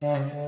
У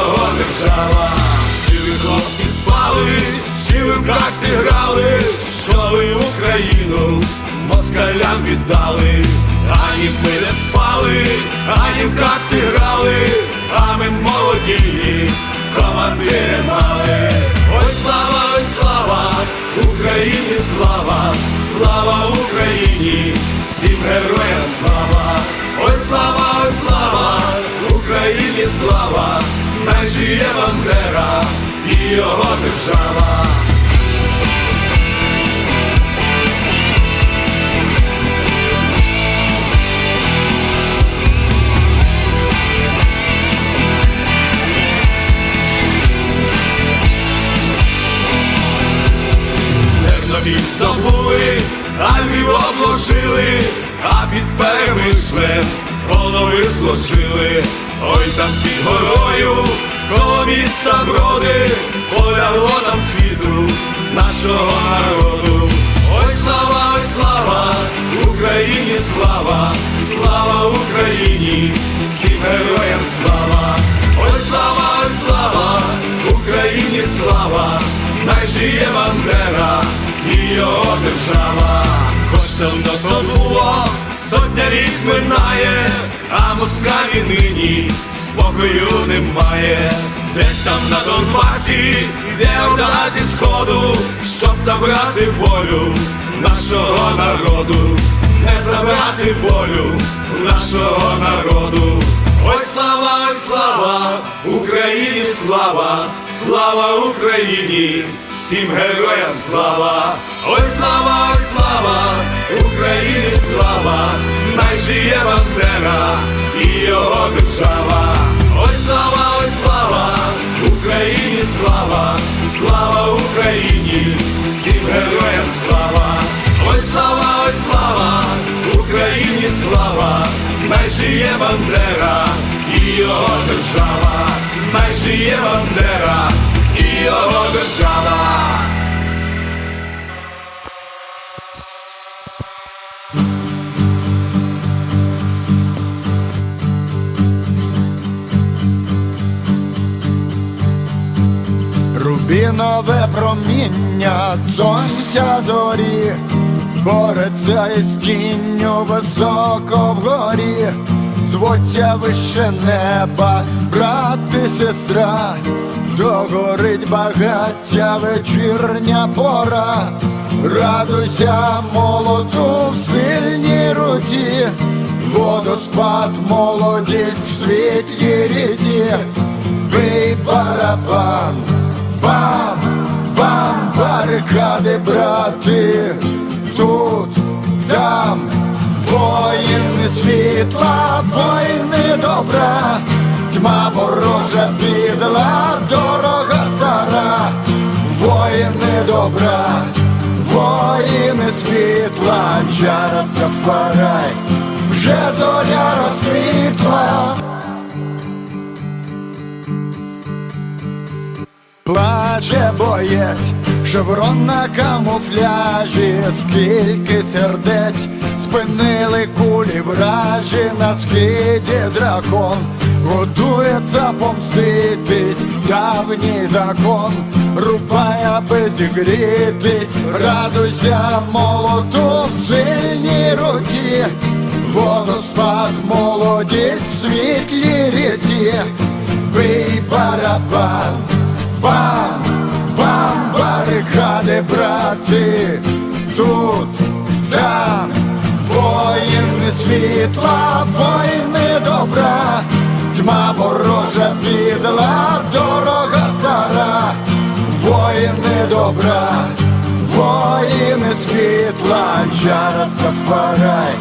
його держава. Чи ви хлопці спали, чи ви в карти грали, що ви Україну москалям віддали, ані ми не спали, ані в карти грали, а ми молоді, командири мали. Ой, слава, ой, слава, Україні слава, слава Україні, всім героям слава, ой, слава, ой, слава, Україні слава, хай жиє Бандера і його держава. Тернопіль здобули, а Львів обложили, а під перемишлем голови зложили. Ой там під горою, коло міста броди, полягло нам світу нашого народу. Ой, слава, ой, слава, Україні слава, слава Україні, всім героям слава, ой, слава, ой, слава, Україні слава, най жиє Бандера і його держава. Хоч давно то було, сотня літ минає, а москалі нині спокою немає. Десь там на Донбасі йде орда зі сходу, щоб забрати волю нашого народу, не забрати волю нашого народу. Ой, слава, ой, слава, Україні слава, слава Україні, всім героям слава, ой, слава, ой, слава, Україні слава, най жиє Бандера і його держава. Ой, слава, ой, слава, Україні слава, слава Україні, всім героям слава, ой, слава, ой, слава, Україні слава, най жиє Бандера його держава, най жиє Бандера і його держава. Рубінове проміння сонця зорі, бореться із тінню високо вгорі, звуться вище неба, брат і сестра, догорить багаття вечірня пора, радуйся молоту в сильній руці, водоспад, молодість в світлій ріці. Бий барабан, бам, бам, барикади, брати, тут, там, воїни світла, воїни добра, тьма ворожа підла, дорога стара, воїни добра, Джара Стафарай, вже зоря розквітла. Плаче боєць, шеврон на камуфляжі, скільки сердець спинили кулі вражі на схиді дракон, готується помститись, давній закон, рубай, аби зігрітись, радуйся молоту в сильній руці, водоспад, молодість в світлій ріці, бий барабан. Бам, бам, барикади, брати, світла, воїни добра, тьма ворожа підла, дорога стара, воїни добра, воїни світла, чара Стафарай,